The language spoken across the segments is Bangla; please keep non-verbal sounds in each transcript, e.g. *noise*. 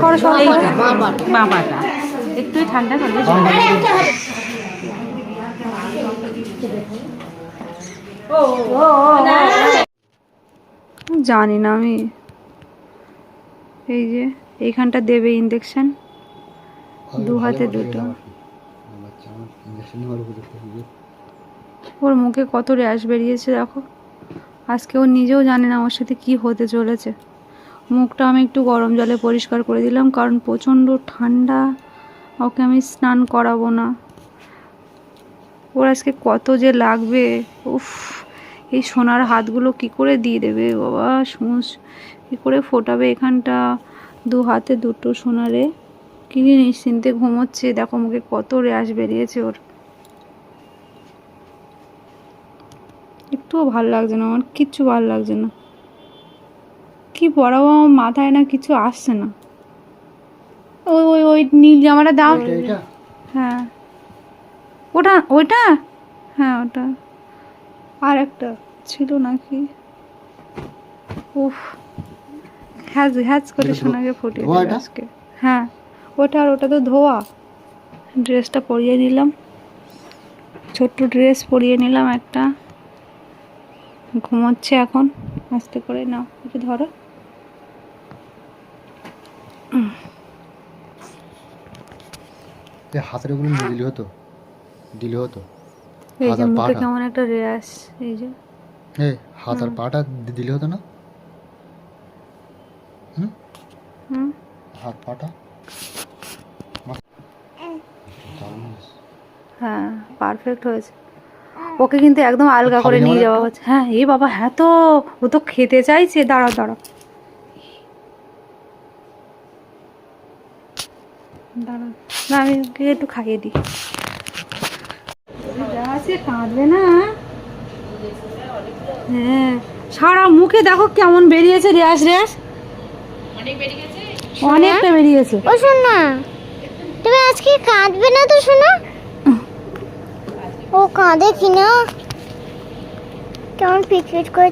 সরো সরো বাবাটা একটুই ঠান্ডা করলে জানি না আমি। এই যে এইখানটা দেবে ইঞ্জেকশন দু হাতে দুটো। ওর মুখে কত র্যাশ বেরিয়েছে দেখো। আজকে ও নিজেও জানে না ওর সাথে কি হতে চলেছে। মুখটা আমি একটু গরম জলে পরিষ্কার করে দিলাম, কারণ প্রচণ্ড ঠান্ডা। ওকে আমি স্নান করাবো না। ওর আজকে কত যে লাগবে। উফ, এই সোনার হাতগুলো কি করে দিয়ে দেবে বাবা? সমস কি করে ফোটাবে এখানটা? দু হাতে দুটো সোনারে। কি নিশ্চিন্তে ঘুমোচ্ছে। দেখো মুখে কত র্যাশ বেরিয়েছে ওর। একটুও ভালো লাগছে না, আমার কিচ্ছু ভালো লাগছে না। কি পরাবো আমার মাথায় না কিছু আসছে না। ওই ওই ওই নীল জামাটা দাও। হ্যাঁ। ওটা ওইটা? হ্যাঁ ওটা। আর একটা ছিল নাকি? উফ। হ্যাজ হ্যাজ করে সোনাকে ফুটিয়ে আজকে। হ্যাঁ ওটা আর ওটা তো ধোয়া। ড্রেসটা পরিয়ে নিলাম। ছোট্ট ড্রেস পরিয়ে নিলাম একটা। ঘুমোচ্ছে এখন। আস্তে করে নাও একটু ধরো। হাতের ওগুলো নিয়ে দিলে হতো? দিলে হতো? এই যে মুখে কেমন একটা রেয়াস এই যে। এই হাত আর পাটা দিলে হতো না? হুম? হাত পাটা হ্যাঁ পারফেক্ট হয়েছে। ওকে কিন্তু একদম আলগা করে নিয়ে যাওয়া? হচ্ছে। হ্যাঁ এই বাবা হ্যাঁ তো ও তো খেতে চাইছে। দাঁড়াও দাঁড়াও দাঁড়াও না আমি ওকে একটু খাইয়ে দিই। যা আছে কাঁদবে না। হ্যাঁ সারা মুখে দেখো কেমন বেরিয়েছে রেয়াস রেয়াস অনেকটা বেরিয়েছে। ও শোনা। তুমি আজকে কাঁদবে না তো শোনা? ও কাঁদে কি না? কেমন পিটপিট করে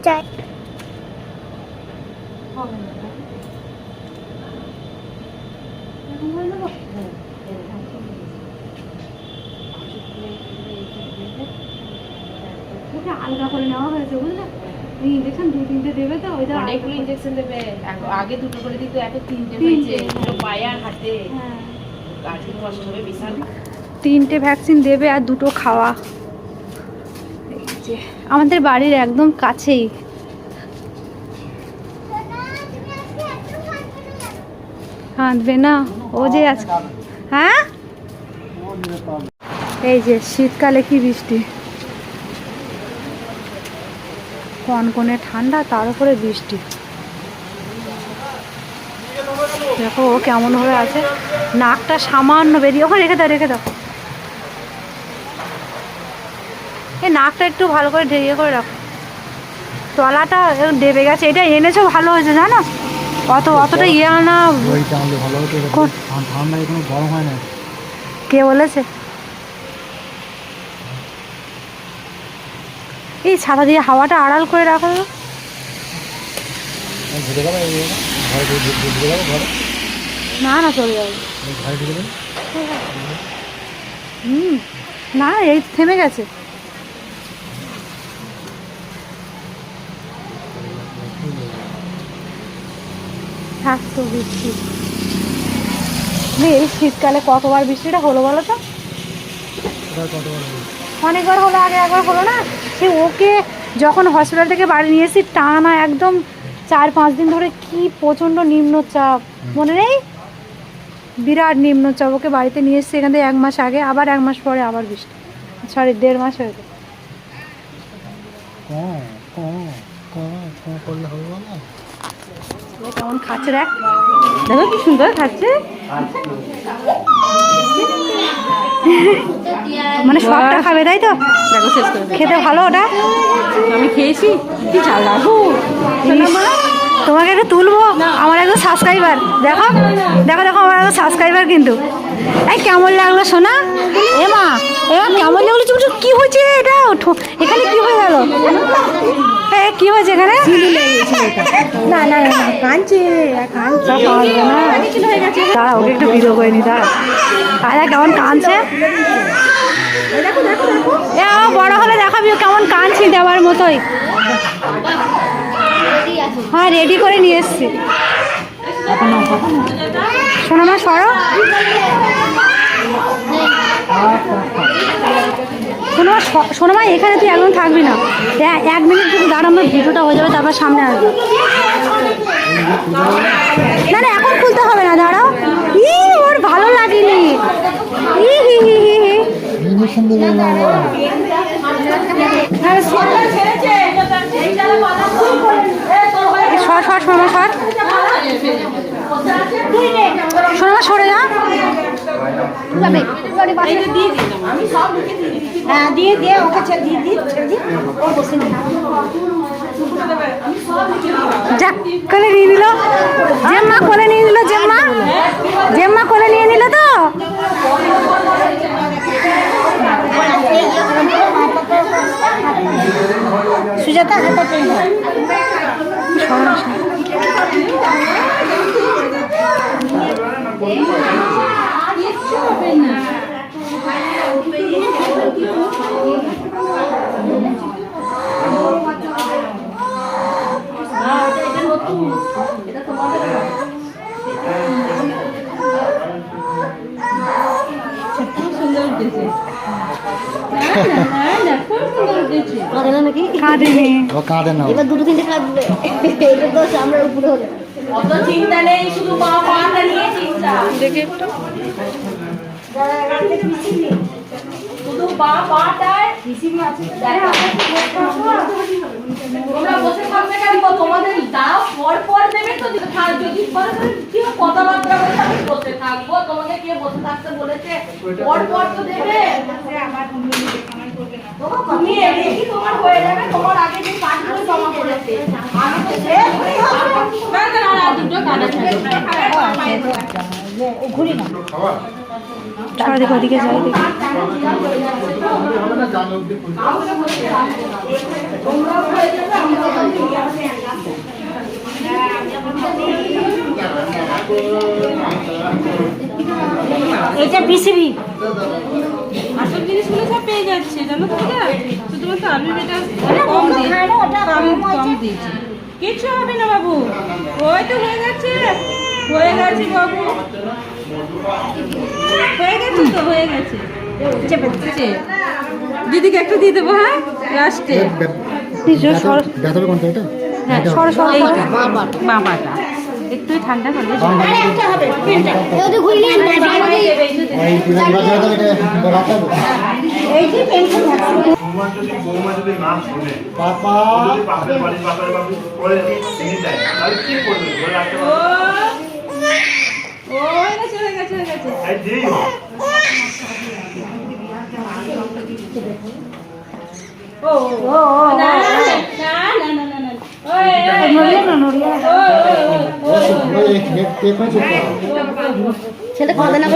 ওকে আলগা করে নেওয়া হয়েছে বুঝলে ইঞ্জেকশন দু তিনটে দেবে তো ওইটা অনেকগুলো ইঞ্জেকশন দেবে। আগ- দুটো করে দিত এখন তিনটে হয়েছে। পায়ে আর হাতে। হ্যাঁ। কষ্ট হবে বিশাল। তিনটে ভ্যাকসিন দেবে আর দুটো খাওয়া। আমাদের বাড়ির একদম কাছেই। কাঁদবে না। ও যে আজকে হ্যাঁ? এই যে শীতকালে কি বৃষ্টি? কনকনে ঠান্ডা, তার উপরে বৃষ্টি। দেখো, ও কেমন ভাবে আছে। নাকটা সামান্য বেরিয়ে ওখানে রেখে দাও রেখে দাও। এই নাকটা একটু ভালো করে ঢেকে করে রাখো। তলাটা দেবে গেছে। এটা এনেছো, ভালো হয়েছে, জানো? অত অতটা ইয়ে না। ওইটা আমাদের ভালো হতো এটা কোন? ঠান- ঠান্ডায় কোনো গরম হয় না কে বলেছে? এই ছাতা দিয়ে হাওয়াটা আড়াল করে রাখো না না চলে যাবে। হুম না এই থেমে গেছে। থাক তো বৃষ্টি। নে, এই শীতকালে কতবার বৃষ্টিটা হলো বলো তো? অনেকবার হলো আগে একবার হলো না? সে ওকে যখন হসপিটাল থেকে বাড়ি নিয়ে এসেছি টানা একদম চার পাঁচ দিন ধরে কি প্রচণ্ড নিম্নচাপ। মনে নেই? বিরাট নিম্নচাপ ওকে বাড়িতে নিয়ে এসেছি এখান থেকে এক মাস আগে আবার এক মাস পরে আবার বৃষ্টি। সরি দেড় মাস হয়ে গেল। করলে হবে বলো? কেমন খাচ্ছে দেখ। দেখো কি সুন্দর খাচ্ছে। মানে সবটা খাবে তাই তো? দেখো শেষ করে খেতে ভালো ওটা? আমি খেয়েছি কি চাল রাখো তোমাকে একটা তুলবো আমার একদম সাবস্ক্রাইবার দেখো দেখো দেখো আমার একদম সাবস্ক্রাইবার কিন্তু। এই কেমন লাগল সোনা? এ মা এবার কেমন লাগল চুপ চুপ কি হয়েছে এটা? এখানে কি হয়ে গেল? এ কি হয়েছে এখানে? না না না কাঁদছে কাঁদছে। তা পারবে না? দাঁড়া ওকে একটু ভিডিও করে নি দাঁড়া। আয়া কেমন কাঁদছে? এ বড় হলে দেখাবি কেমন কাঁদছি দেওয়ার মতোই। হ্যাঁ রেডি করে নিয়ে এসছি। শোনো না সরো। শোনো শোনো মা এখানে তুই একদম থাকবি না। এক মিনিট যদি দাঁড়া আমার ভিডিওটা হয়ে যাবে তারপর সামনে আসবে। না না এখন খুলতে হবে না দাঁড়াও। ই ওর ভালো লাগেনি। ই হি হি হি হি। সর সর শোনো সর। শোনো মা, সরে যা। হ্যাঁ দিয়ে দিয়ে নিল। জেম্মা কোলে নিয়ে নিল জেম্মা। জেম্মা কোলে নিয়ে নিল তো। সুজাতা হাতে টেনে ধর। কাঁদেনি ও কাঁদে না। এবার দুটো তিনটে কাঁদবে। এটা তো আমরা উপরে হলে। অত চিন্তা নেই শুধু মা মাটা নিয়ে চিন্তা। দেখে একটু। শুধু মা মাটায় দেখো। তোমরা বসে থাকবে কেন? তোমাদের দাও পর পর দেবে তো যদি পরে পরে কথাবার্তা বলে আমি বসে থাকব। তোমাকে কে বসে থাকতে বলেছে? পর পর তো দেবে। তুমি কি তোমার হয়ে যাবে? তোমার আগে যে কাজগুলো জমা করেছে আমি তো সে না না না দুটো কাটা ঘুরি না। ছড়া দেখো ওদিকে যাই দেখি এটা বিসিবি। আসল জিনিসগুলো সব পেয়ে যাচ্ছে জানো তো শুধুমাত্র আলুর এটা কম দিয়ে কম কম দিয়েছি। কিচ্ছু হবে না বাবু। ওই তো হয়ে গেছে। হয়ে গেছে বাবু। হয়ে গেছে তো হয়ে গেছে। দিদিকে একটা দিয়ে দেবো হ্যাঁ? লাস্টে ব্যথা- ব্যথা হবে কোনটা এটা? হ্যাঁ সর সর বাবাটা একটু ঠান্ডা করলে না হয়ে হয়ে হয়ে ও না না না ছেলে কাঁদে না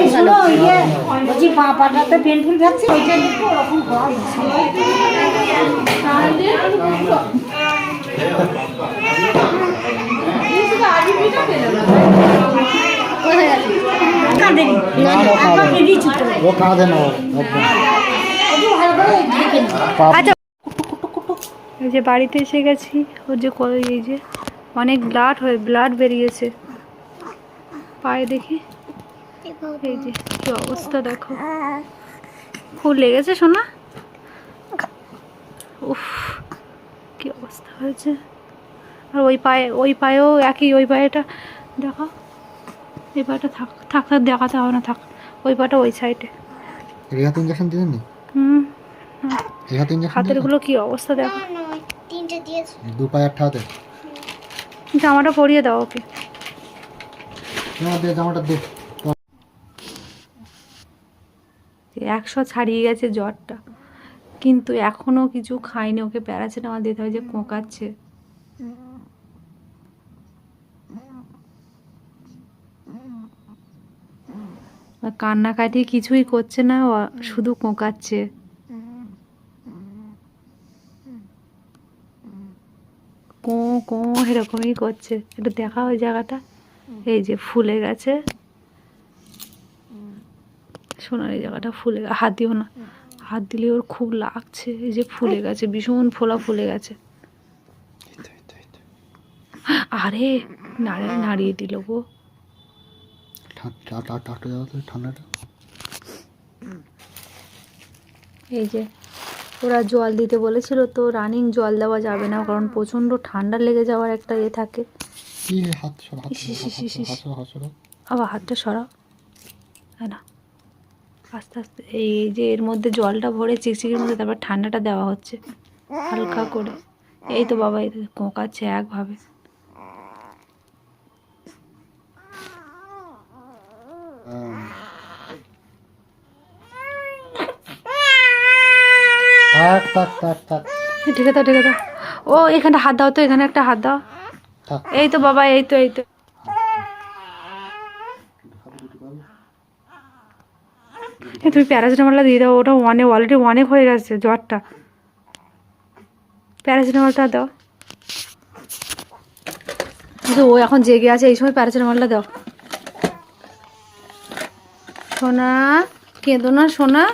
বলছি পা পাটাতে পেনফুল ওইটা একটু ওরকম হয়ে। ও কাঁদে আচ্ছা এই যে বাড়িতে এসে গেছি ওর যে কল- এই যে অনেক ব্লাড হয়ে ব্লাড বেরিয়েছে। পায়ে দেখি। এই যে কি অবস্থা দেখো। খুব লেগেছে শোনা উফ কি অবস্থা হয়েছে। আর ওই পায়ে ওই পায়েও একই ওই পায়েটা দেখো। এই পায়েটা থাক থাক দেখাতে হবে না থাক। ওই পাটা ওই সাইডে রেহাত ইঞ্জেকশন দিলেন নি? এই হাতে অবস্থা দেখো। তিনটে জামাটা পরিয়ে দাও ওকে। জামাটা একশো ছাড়িয়ে গেছে জ্বরটা। কিন্তু এখনও কিছু খাইনি ওকে প্যারাসিটামল দিতে হয় যে কোঁকাচ্ছে। কান্নাকাটি কিছুই করছে না শুধু কোঁকাচ্ছে। এরকমই করছে। একটু দেখা ওই জায়গাটা। এই যে ফুলে গেছে। সোনার এই জায়গাটা ফুলে হাত দিও না। হাত দিলে ওর খুব লাগছে। এই যে ফুলে গেছে ভীষণ ফোলা ফুলে গেছে। আরে নাড়ে নাড়িয়ে দিল গো। ঠান্ডাটা এই যে ওরা জল দিতে বলেছিল তো রানিং জল দেওয়া যাবে না কারণ প্রচণ্ড ঠান্ডা লেগে যাওয়ার একটা এ থাকে। আবার হাতটা সরাও। হ্যাঁ না। আস্তে আস্তে এই যে এর মধ্যে জলটা ভরে চিকচিকির মধ্যে তারপর ঠান্ডাটা দেওয়া হচ্ছে হালকা করে। এই তো বাবা এই কোঁকাচ্ছে একভাবে। থাক থাক থাক থাক। ঠিক আছে ঠিক আছে ও এখানটা হাত দাও তো এখানে একটা হাত দাও। এই তো বাবা এই তো এই তো। তুমি প্যারাসিটামলটা দিয়ে দাও ওটা অনেক অলরেডি অনেক হয়ে গেছে জ্বরটা। প্যারাসিটামলটা দাও। কিন্তু ও এখন জেগে আছে এই সময় প্যারাসিটামলটা দাও। সোনা কেঁদো না সোনা।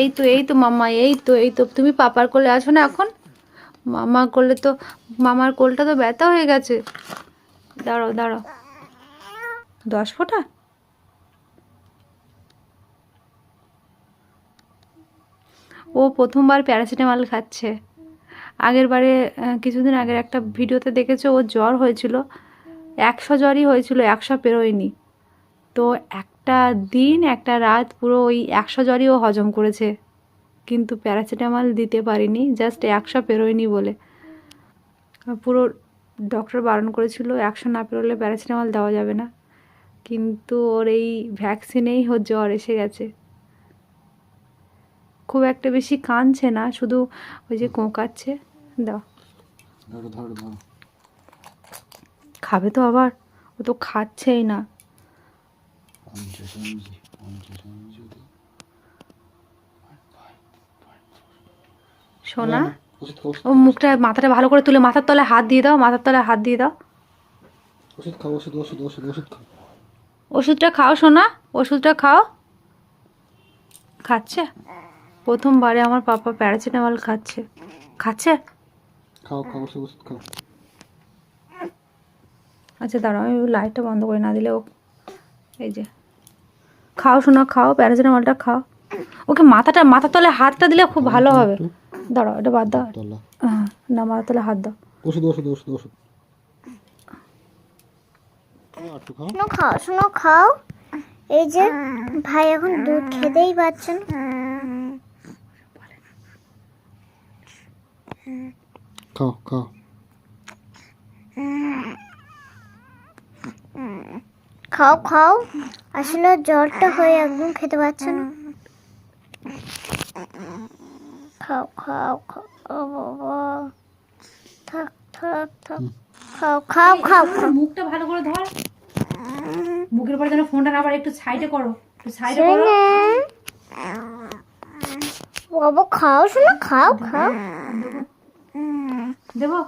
এই তো এই তো মামা এই তো এই তো। তুমি পাপার কোলে আছো না এখন? মামা কোলে তো মামার কোলটা তো ব্যথা হয়ে গেছে। দাঁড়াও দাঁড়াও। দশ ফোঁটা? ও প্রথমবার প্যারাসিটামল খাচ্ছে। আগের বারে কিছুদিন আগের একটা ভিডিওতে দেখেছ ও জ্বর হয়েছিল। একশো জ্বরই হয়েছিল, একশো পেরোয়নি। তো একটা দিন একটা রাত পুরো ওই একশো জ্বরই ও হজম করেছে। কিন্তু প্যারাসিটামল দিতে পারিনি জাস্ট একশো পেরোয়নি বলে। পুরো ডক্টর বারণ করেছিল একশো না পেরোলে প্যারাসিটামল দেওয়া যাবে না। কিন্তু ওর এই ভ্যাকসিনেই ওর জ্বর এসে গেছে। খুব একটা বেশি কাঁদছে না শুধু ওই যে কোঁকাচ্ছে। দাও। খাবে তো আবার ও তো খাচ্ছেই না। পঞ্চাশ এমজি পঞ্চাশ এমজি সোনা ও মুখটা মাথাটা ভালো করে তুলে মাথার তলায় হাত দিয়ে দাও মাথার তলায় হাত দিয়ে দাও। ওষুধ খাও ওষুধ ওষুধ ওষুধ ওষুধ খাও। ওষুধটা খাও সোনা ওষুধটা খাও। খাচ্ছে? প্রথমবারে আমার পাপা প্যারাসিটামল খাচ্ছে। খাচ্ছে? খাও খাও ওষুধ খাও। আচ্ছা দাঁড়াও আমি লাইটটা বন্ধ করে না দিলে ও এই যে। খাও শোনা খাও প্যারাসিটামলটা খাও। ওকে মাথাটা মাথার তলে হাতটা দিলে খুব ভালো হবে। দাঁড়াও এটা বাদ দাও। হ্যাঁ, না মাথার তলে হাত দাও। ওষুধ ওষুধ ওষুধ ওষুধ। খাও, খাও। শোনো খাও শোনো খাও। এই যে ভাই এখন দুধ খেতেই পারছে না। খাও খাও। খাও খাও। আসলে জ্বরটা হয়ে একদম খেতে পারছে না। খাও খাও খাও ও বাবা। থাক থাক থাক। খাও খাও খাও মুখটা ভালো করে ধর। মুখের পরে যেন ফোনটা আবার একটু সাইডে করো। একটু সাইডে করো। বাবা খাও শোনো খাও খাও। দেবো।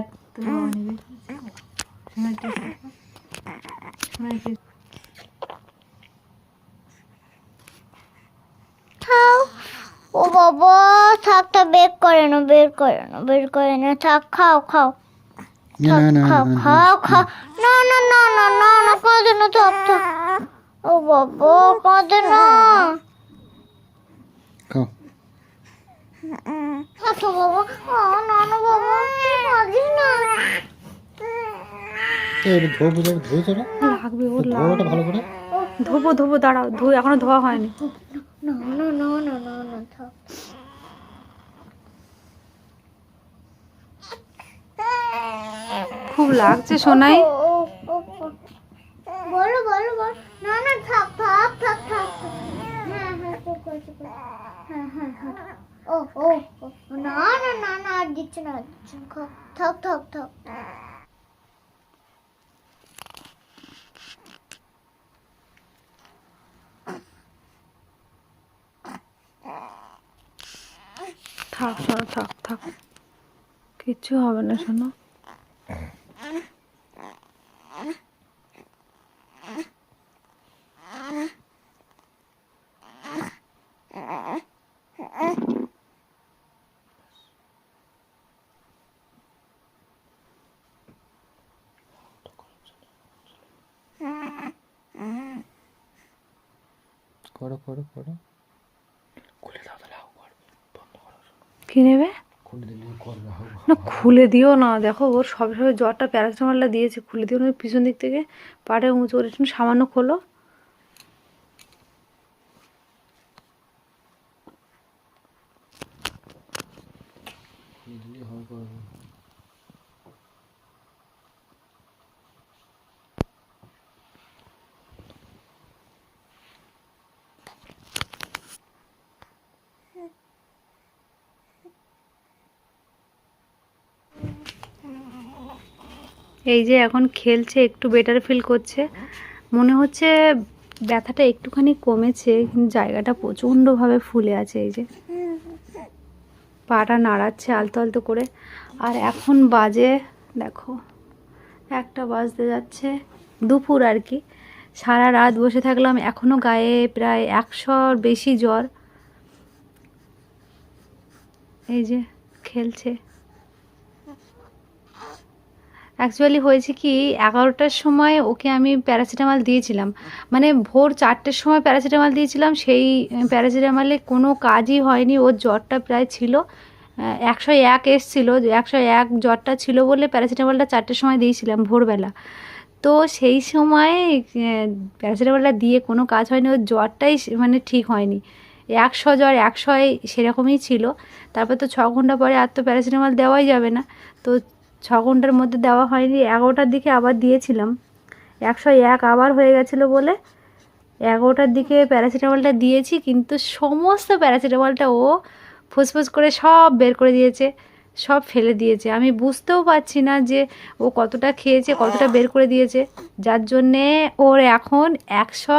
এত তোর বাবা নেবে ও বাবা থাক থাক বের করে না বের করে না বের করে না থাক খাও খাও। না না না খাও না, না খাও খাও। না না না না না না কাঁদে না থাক থাক। ও বাবা কাঁদে না খাও আচ্ছা বাবা ও না না বাবা তুই কাঁদিস না এই এটা ধোবো ধোবো ধুয়েছো না লাগবে ওর ধোবো লাগবে এটা ভালো করে ধোবো ধোবো দাঁড়াও ধো এখনও ধোয়া হয়নি না না না না না না খুব লাগছে সোনাই। বলো বলো বলো না না থাক থাক থাক থাক থাক। হ্যাঁ হ্যাঁ। হ্যাঁ হ্যাঁ হ্যাঁ Oh oh oh. Na na na na అడిచిన అడిచిన ఠక్ ఠక్ ఠక్ থাক শোনো থাক থাক কিচ্ছু হবে না শোনো Uh-huh. করো করো করো। কি নেবে? খুলে দিলে করবে হবে না খুলে দিও না। দেখো ওর সব সময় জ্বরটা প্যারাসিটামলটা দিয়েছে। খুলে দিও না পিছন দিক থেকে। পাটে উঁচু করে সামান্য খুলে দিলে হবে করবে এই যে এখন খেলছে, একটু বেটার ফিল করছে। মনে হচ্ছে ব্যথাটা একটুখানি কমেছে, কিন্তু জায়গাটা প্রচণ্ডভাবে ফুলে আছে এই যে। পাটা নাড়াচ্ছে আলতো আলতো করে। আর এখন বাজে, দেখো, একটা বাজতে যাচ্ছে দুপুর আর কি। সারা রাত বসে থাকলাম এখনও গায়ে প্রায় একশোর বেশি জ্বর। এই যে, খেলছে। অ্যাকচুয়ালি হয়েছে কি, এগারোটার সময় ওকে আমি প্যারাসিটামল দিয়েছিলাম। মানে ভোর চারটের সময় প্যারাসিটামল দিয়েছিলাম, সেই প্যারাসিটামলে কোনো কাজই হয়নি, ওর জ্বরটা প্রায় ছিল একশো এক এসছিলো, একশো এক জ্বরটা ছিল বলে প্যারাসিটামলটা চারটের সময় দিয়েছিলাম ভোরবেলা। তো সেই সময় প্যারাসিটামলটা দিয়ে কোনো কাজ হয়নি, ওর জ্বরটাই মানে ঠিক হয়নি। একশো জ্বর একশোয় সেরকমই ছিল, তারপর তো ছ ঘণ্টা পরে আর তো প্যারাসিটামল দেওয়াই যাবে না। তো ছ ঘণ্টার মধ্যে দেওয়া হয়নি, এগারোটার দিকে আবার দিয়েছিলাম। একশো এক আবার হয়ে গেছিল বলে এগারোটার দিকে প্যারাসিটামলটা দিয়েছি, কিন্তু সমস্ত প্যারাসিটামলটা ও ফুসফুস করে সব বের করে দিয়েছে, সব ফেলে দিয়েছে। আমি বুঝতেও পারছি না যে ও কতটা খেয়েছে, কতটা বের করে দিয়েছে। যার জন্যে ওর এখন একশো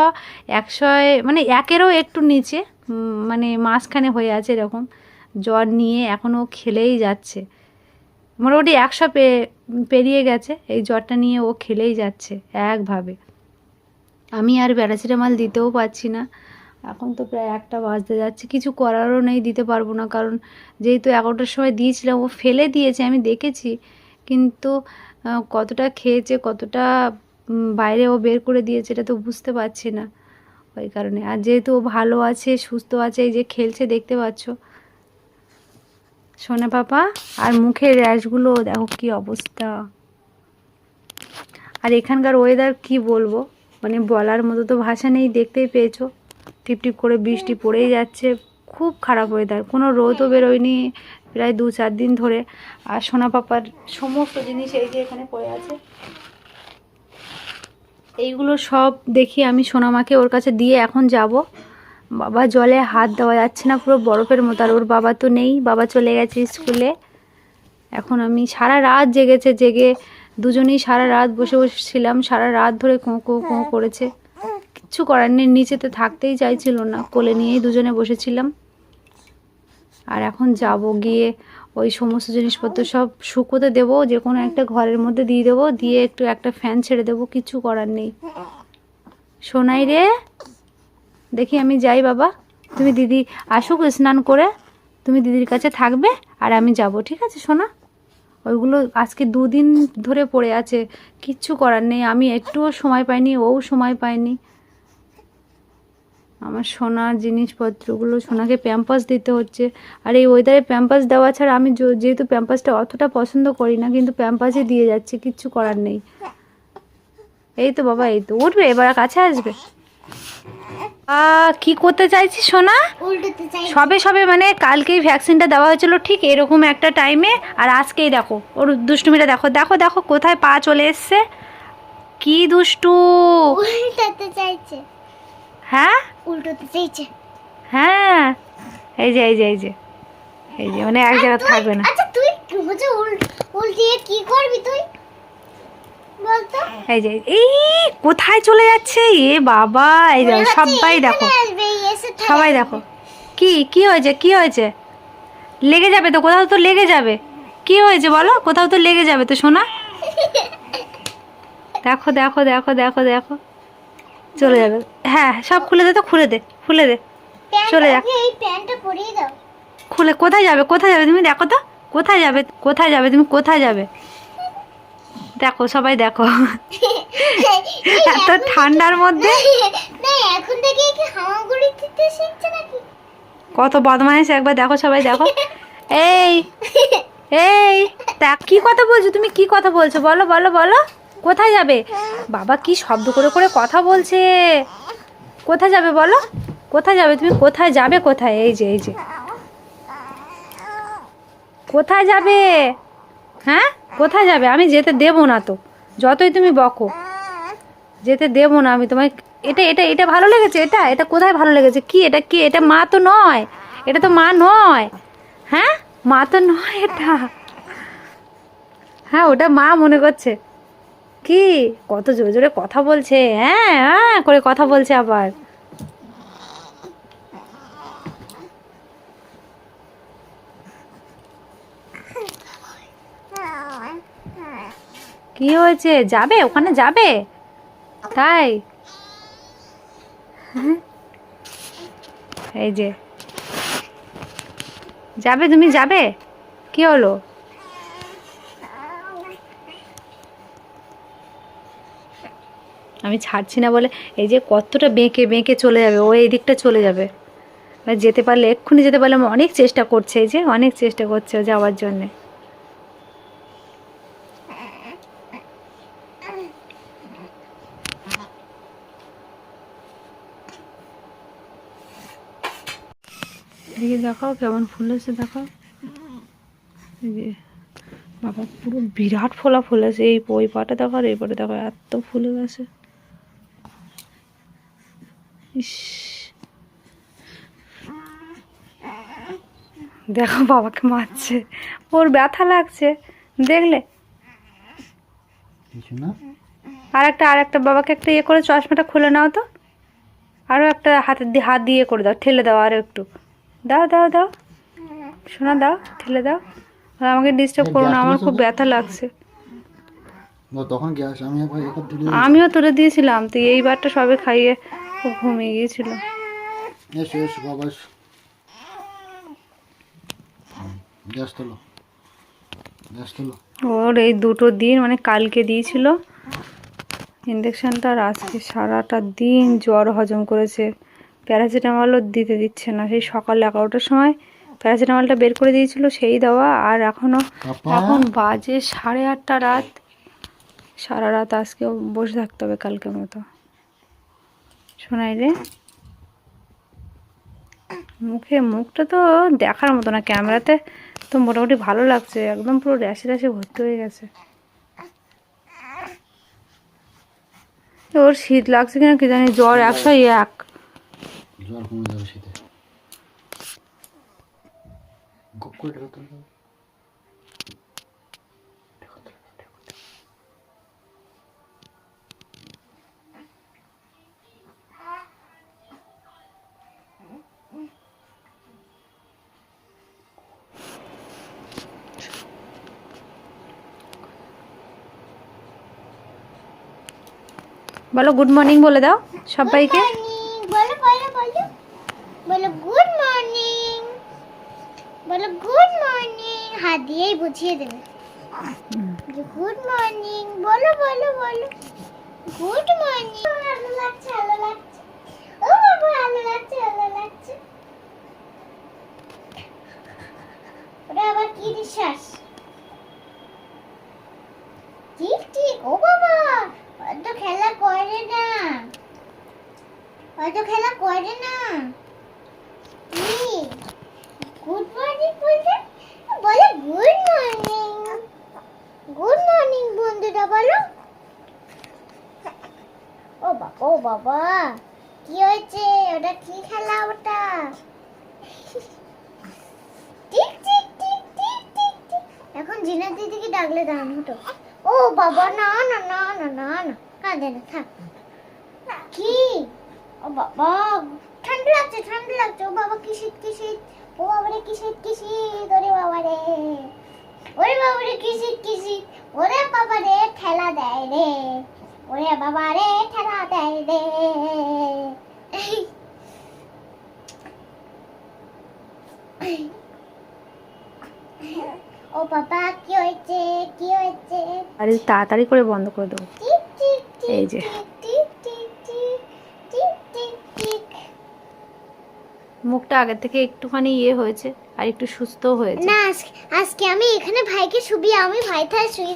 একশোয় মানে একেরও একটু নিচে মানে মাঝখানে হয়ে আছে এরকম। জ্বর নিয়ে এখনও খেলেই যাচ্ছে। মোটামুটি একশো পে, পেরিয়ে গেছে। এই জ্বরটা নিয়ে ও খেলেই যাচ্ছে, একভাবে। আমি আর প্যারাসিটামল দিতেও পারছি না। এখন তো প্রায় একটা বাজতে যাচ্ছে। কিছু করারও নেই, দিতে পারব না। কারণ যেহেতু এগারোটার সময় দিয়েছিলাম, ও ফেলে দিয়েছে, আমি দেখেছি। কিন্তু কতটা খেয়েছে, কতটা বাইরে ও বের করে দিয়েছে, এটা তো বুঝতে পারছি না। ওই কারণে। আর যেহেতু ও ভালো আছে, সুস্থ আছে, এই যে খেলছে, দেখতে পাচ্ছ। সোনা পাপা আর মুখের র্যাশগুলো দেখো কি অবস্থা। আর এখানকার ওয়েদার কি বলব? মানে বলার মতো তো ভাষা নেই, দেখতেই পেয়েছ। টিপটিপ করে বৃষ্টি পড়েই যাচ্ছে, খুব খারাপ ওয়েদার কোনো রোদও বেরোয়নি প্রায় দু চার দিন ধরে। আর সোনা পাপার সমস্ত জিনিস এই যে এখানে পড়ে আছে। এইগুলো সব দেখি আমি সোনামাকে ওর কাছে দিয়ে এখন যাব। বাবা জলে হাত দেওয়া যাচ্ছে না, পুরো বরফের মতো। আর ওর বাবা তো নেই, বাবা চলে গেছে স্কুলে। এখন আমি সারা রাত জেগেছে, জেগে দুজনেই সারা রাত বসে বসেছিলাম, সারা রাত ধরে কোঁ কোঁ কোঁ করেছে। কিচ্ছু করার নেই নিচেতে থাকতেই চাইছিল না, কোলে নিয়েই দুজনে বসেছিলাম। আর এখন যাব গিয়ে ওই সমস্ত জিনিসপত্র সব শুকোতে দেবো, যে কোনো একটা ঘরের মধ্যে দিয়ে দেবো, দিয়ে একটু একটা ফ্যান ছেড়ে দেবো, কিচ্ছু করার নেই। সোনাই রে দেখি আমি যাই বাবা। তুমি দিদি আসুক, স্নান করে তুমি দিদির কাছে থাকবে আর আমি যাব, ঠিক আছে সোনা? ওইগুলো আজকে দুদিন ধরে পড়ে আছে, কিচ্ছু করার নেই। আমি একটুও সময় পাইনি, ও সময় পায়নি। আমার সোনার জিনিসপত্রগুলো সোনাকে প্যাম্পাস দিতে হচ্ছে। আর এই ওয়েদারে প্যাম্পাস দেওয়া ছাড়া আমি যেহেতু প্যাম্পাসটা অতটা পছন্দ করি না, কিন্তু প্যাম্পাসই দিয়ে যাচ্ছে, কিচ্ছু করার নেই। এই তো বাবা, এই তো। উঠবে, এবার কাছে আসবে। কি করতে চাইছিস সোনা? সবে সবে মানে কালকেই ভ্যাকসিনটা দেওয়া হয়েছিল ঠিক এরকম একটা টাইমে আর আজকেই দেখো ওর দুষ্টুমিটা দেখো দেখো দেখো কোথায় পা চলে এসছে? কি দুষ্টু? উল্টোতে চাইছে। হ্যাঁ? উল্টোতে চাইছে। হ্যাঁ। এই যে এই যে এই যে এই যে মানে এক জায়গায় থাকবে না। আচ্ছা তুই হচ্ছে উল্টিয়ে কি করবি তুই? এই যে এই কোথায় চলে যাচ্ছে? এ বাবা এই দেখো সবাই দেখো। সবাই দেখো। কি কি হয়েছে কি হয়েছে? লেগে যাবে তো কোথাও তো লেগে যাবে। কি হয়েছে বলো? কোথাও তো লেগে যাবে তো সোনা দেখো দেখো দেখো দেখো দেখো। চলে যাবে। হ্যাঁ সব খুলে দে তো খুলে দে খুলে দে। চলে যা। প্যান্টটা এই প্যান্টটা পরিয়ে দাও। খুলে কোথায় যাবে কোথায় যাবে? তুমি দেখো তো। কোথায় যাবে কোথায় যাবে তুমি কোথায় যাবে? দেখো সবাই দেখো। *laughs* এত ঠান্ডার মধ্যে? *laughs* এখন থেকে কি হামাগুড়ি দিতে শিখছে নাকি? কত বদমাইশ একবার দেখো সবাই দেখো। *laughs* এই এই দেখ কি কথা বলছো? তুমি কি কথা বলছো? বলো বলো বলো। কোথায় যাবে? বাবা কি শব্দ করে করে কথা বলছে। কোথায় যাবে বলো? কোথায় যাবে? তুমি কোথায় যাবে কোথায়? এই যে এই যে। কোথায় যাবে? হ্যাঁ? কোথায় যাবে? আমি যেতে দেবো না তো। যতই তুমি বকো। যেতে দেবো না আমি তোমায়। এটা এটা এটা ভালো লেগেছে? এটা এটা কোথায় ভালো লেগেছে? কি এটা কি এটা? মা তো নয়। এটা তো মা নয়। হ্যাঁ? মা তো নয় এটা। হ্যাঁ ওটা মা মনে করছে। কি? কত জোরে জোরে কথা বলছে। হ্যাঁ হ্যাঁ করে কথা বলছে আবার। কি হয়েছে? যাবে? ওখানে যাবে? তাই? হ্যাঁ? এই যে। যাবে? তুমি যাবে? কি হলো? আমি ছাড়ছি না বলে এই যে কতটা বেঁকে বেঁকে চলে যাবে, ও এই দিকটা চলে যাবে। যেতে পারলে, এক্ষুনি যেতে পারলে অনেক চেষ্টা করছে, এই যে অনেক চেষ্টা করছে ও যাওয়ার জন্যে। দেখাও কেমন ফুলেছে দেখাও। এই যে বাবা পুরো বিরাট ফোলা ফুলেছে এই ওই পাটা দেখো আর এই পাটা দেখো এত ফুলে গেছে ইস। দেখো বাবাকে মারছে। ওর ব্যথা লাগছে। দেখলে? আর একটা আর একটা বাবাকে একটা ইয়ে করে চশমাটা খুলে নাও তো। আরও একটা হাতের দিয়ে হাত দিয়ে করে দাও ঠেলে দাও আরও একটু। দাও দাও দাও। শোনা দাও ঠেলে দাও। আর আমাকে ডিস্টার্ব করো না আমার খুব ব্যথা লাগছে। তখন গ্যাস আমি আমিও তুলে দিয়েছিলাম তো এইবারটা সবে খাইয়ে ঘুমিয়ে গিয়েছিল। এসো এসো বাবা গ্যাস তোলো। গ্যাস তোলো। ওর এই দুটো দিন মানে কালকে দিয়েছিল। ইঞ্জেকশনটা আর আজকে সারাটা দিন জ্বর হজম করেছে। প্যারাসিটামলও দিতে দিচ্ছে না। সেই সকাল এগারোটার সময় প্যারাসিটামলটা বের করে দিয়েছিল সেই দেওয়া। আর এখনও এখন বাজে সাড়ে আটটা রাত। সারা রাত আজকেও বসে থাকতে হবে কালকে মতো। শোনাই রে। মুখে মুখটা তো দেখার মতো না ক্যামেরাতে তো মোটামুটি ভালো লাগছে। একদম পুরো র্যাশে র্যাশে ভর্তি হয়ে গেছে। ওর শীত লাগছে কিনা কি জানি? জ্বর একশো এক। জ্বর কমে যাবে শীতে। বলো গুড মর্নিং বলে দাও সবাইকে বলো বলো বলো বলো গুড মর্নিং বলো গুড মর্নিং হাত দিয়েই বুঝিয়ে দেবে। গুড মর্নিং বলো বলো বলো। গুড মর্নিং ভালো লাগছে ভালো লাগছে। ও, বাবা, ভালো লাগছে ভালো লাগছে। ওটা আবার কি নিঃশ্বাস? ঠিক ঠিক ও, বাবা, অত খেলা করে না। অত খেলা করে না। গুড মর্নিং বলছে বলে গুড মর্নিং গুড মর্নিং বন্ধুরা, বলো। ও বাবা ও বাবা, কি হয়েছে? ওটা কি খেলা ওটা? Tick tick tick tick tick tick. এখন জিনার দিদিকে ডাকলে দাঁড়ানো হতো। ও বাবা, না না না না না না, কাঁদে না, থাক। কি? ও বাবা, ঠান্ডা লাগছে ঠান্ডা লাগছে। ও বাবা, কি শীত কি শীত? ও বাবা রে কি শীত কি শীত ওরে কি শীত কি শীত ঠেলা দেয় রে। ওরে ঠেলা দেয় রে। ও বাবা কি হয়েছে? কি হয়েছে? আরে তাড়াতাড়ি করে বন্ধ করে দেবো এই যে। Tick tick tick tick tick tick মুখটা আগে থেকে একটুখানি ইয়ে হয়েছে আর একটু সুস্থ হয়েছে। না, আজকে আমি এখানে ভাইকে শুবি আমি ভাই থাকে শুই